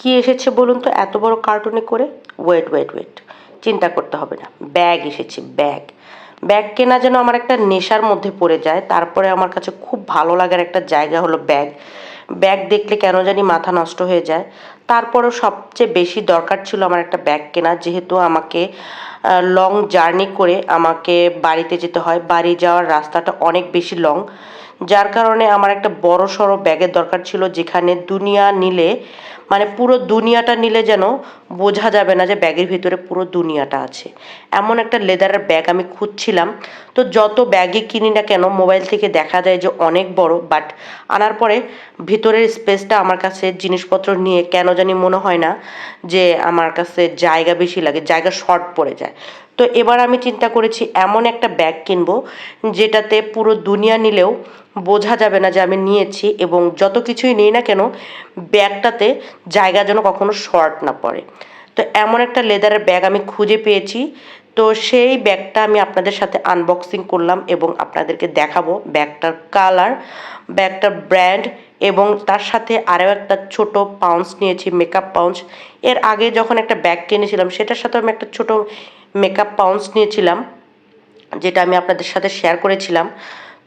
কি এসেছে বলুন তো? এত বড় কার্টুনে করে? ওয়েট ওয়েট ওয়েট চিন্তা করতে হবে না। ব্যাগ এসেছে ব্যাগ ব্যাগ কেনা যেন আমার একটা নেশার মধ্যে পড়ে যায়। তারপরে আমার কাছে খুব ভালো লাগার একটা জায়গা হলো ব্যাগ ব্যাগ দেখলে কেন জানি মাথা নষ্ট হয়ে যায়। তারপরেও সবচেয়ে বেশি দরকার ছিল আমার একটা ব্যাগ কেনা, যেহেতু আমাকে লং জার্নি করে আমাকে বাড়িতে যেতে হয়। বাড়ি যাওয়ার রাস্তাটা অনেক বেশি লং যার কারণে আমার একটা বড় সড়ো ব্যাগের দরকার ছিল, যেখানে দুনিয়া নিলে মানে পুরো দুনিয়াটা নিলে যেন বোঝা যাবে না যে ব্যাগের ভিতরে পুরো দুনিয়াটা আছে। এমন একটা লেদারের ব্যাগ আমি খুঁজছিলাম। তো যত ব্যাগে কিনি না কেন মোবাইল থেকে দেখা যায় যে অনেক বড় বাট আনার পরে ভিতরের স্পেসটা আমার কাছে জিনিসপত্র নিয়ে কেন জানি মনে হয় না যে আমার কাছে জায়গা বেশি লাগে, জায়গা শর্ট পড়ে যায়। তো এবার আমি চিন্তা করেছি এমন একটা ব্যাগ কিনবো যেটাতে পুরো দুনিয়া নিলেও বোঝা যাবে না যে আমি নিয়েছি এবং যত কিছুই নিই না কেন ব্যাগটাতে জায়গা যেন কখনো শর্ট না পড়ে। তো এমন একটা লেদারের ব্যাগ আমি খুঁজে পেয়েছি তো সেই ব্যাগটা আমি আপনাদের সাথে আনবক্সিং করলাম এবং আপনাদেরকে দেখাবো ব্যাগটার কালার ব্যাগটার ব্র্যান্ড এবং তার সাথে আরও একটা ছোট পাউন্স নিয়েছি মেকআপ পাউন্স এর আগে যখন একটা ব্যাগ কিনেছিলাম, সেটার সাথে আমি একটা ছোট মেকআপ পাউন্স নিয়েছিলাম, যেটা আমি আপনাদের সাথে শেয়ার করেছিলাম।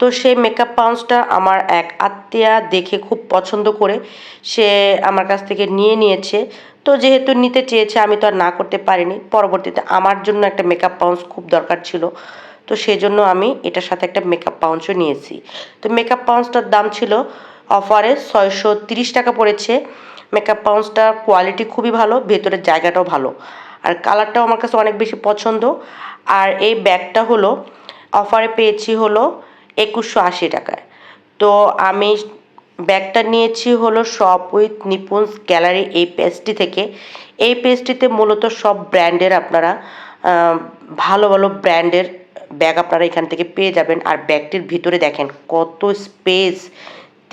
তো সেই মেকআপ পাউন্সটা আমার এক আত্মীয়া দেখে খুব পছন্দ করে, সে আমার কাছ থেকে নিয়ে নিয়েছে। তো যেহেতু নিতে চেয়েছে, আমি তো আর না করতে পারিনি। পরবর্তীতে আমার জন্য একটা মেকআপ পাউন্স খুব দরকার ছিল। তো সেজন্য আমি এটার সাথে একটা মেকআপ পাউন্সও নিয়েছি। তো মেকআপ পাউন্সটার দাম ছিল অফারে ছয়শো তিরিশ টাকা পড়েছে। মেকআপ পাউন্সটার কোয়ালিটি খুবই ভালো, ভেতরের জায়গাটাও ভালো। আর কালারটাও আমার কাছে অনেক বেশি পছন্দ। আর এই ব্যাগটা হলো অফারে পেয়েছি হলো একুশশো আশি টাকায়। তো আমি ব্যাগটা নিয়েছি হলো শপ উইথ নিপুন্স গ্যালারি এই পেজটি থেকে। এই পেজটিতে মূলত সব ব্র্যান্ডের আপনারা ভালো ভালো ব্র্যান্ডের ব্যাগ আপনারা এখান থেকে পেয়ে যাবেন। আর ব্যাগটির ভিতরে দেখেন কত স্পেস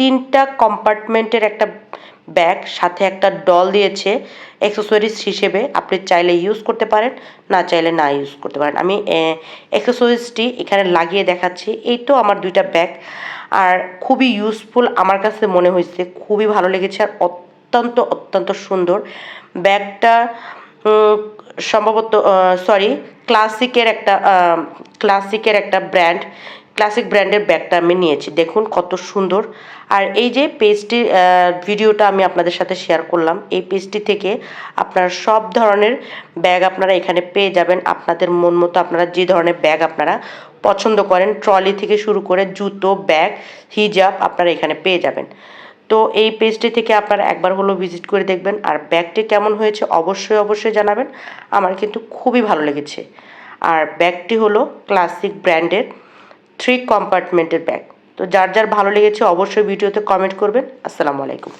তিনটা কম্পার্টমেন্টের একটা ব্যাগ সাথে একটা ডল দিয়েছে অ্যাক্সেসরিজ হিসেবে। আপনি চাইলে ইউজ করতে পারেন, না চাইলে না ইউজ করতে পারেন। আমি অ্যাক্সেসরিজটি এখানে লাগিয়ে দেখাচ্ছি। এই তো আমার দুইটা ব্যাগ আর খুবই ইউজফুল আমার কাছে মনে হয়েছে। খুবই ভালো লেগেছে, আর অত্যন্ত অত্যন্ত সুন্দর। ব্যাগটা সম্ভবত সরি ক্লাসিকের একটা ক্লাসিকের একটা ব্র্যান্ড ক্লাসিক ব্র্যান্ডের ব্যাগটা আমি নিয়েছি। দেখুন কত সুন্দর। আর এই যে পেজটির ভিডিওটা আমি আপনাদের সাথে শেয়ার করলাম, এই পেজটি থেকে আপনারা সব ধরনের ব্যাগ আপনারা এখানে পেয়ে যাবেন। আপনাদের মন মতো আপনারা যে ধরনের ব্যাগ আপনারা পছন্দ করেন ট্রলি থেকে শুরু করে জুতো ব্যাগ হিজাব আপনারা এখানে পেয়ে যাবেন। তো এই পেজটি থেকে আপনারা একবার হলো ভিজিট করে দেখবেন। আর ব্যাগটি কেমন হয়েছে অবশ্যই অবশ্যই জানাবেন। আমার কিন্তু খুবই ভালো লেগেছে। আর ব্যাগটি হলো ক্লাসিক ব্র্যান্ডের থ্রি কম্পার্টমেন্টের ব্যাগ তো যার যার ভালো লেগেছে অবশ্যই ভিডিওতে কমেন্ট করবেন। আসসালামু আলাইকুম।